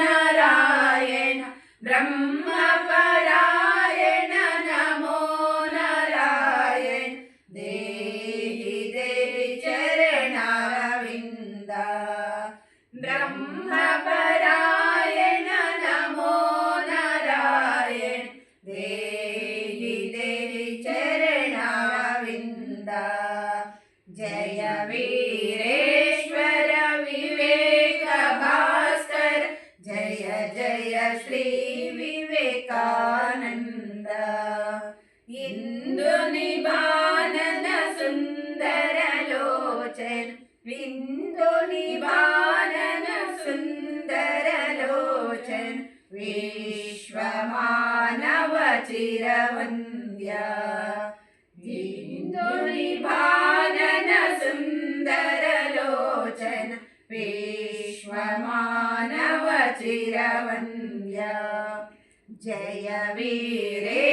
നാരായണ ബ്രഹ്മപരായണ നമോ നാരായണ. ദേഹി ദേവി ചരണവിന്ദ ബ്രഹ്മപരായണ നമോ നാരായണ. ദേഹി ദേവി ചരണവിന്ദ ജയ വീ जय श्री विवेकानन्द इन्दु निबानन सुन्दरलोचन विन्दु निबानन सुन्दरलोचन विश्वमानव चिरवन्द्य इन्दु निबानन सुन्दरलोचन विश्वमानव चिरवन्द्य जय वीरेश्वर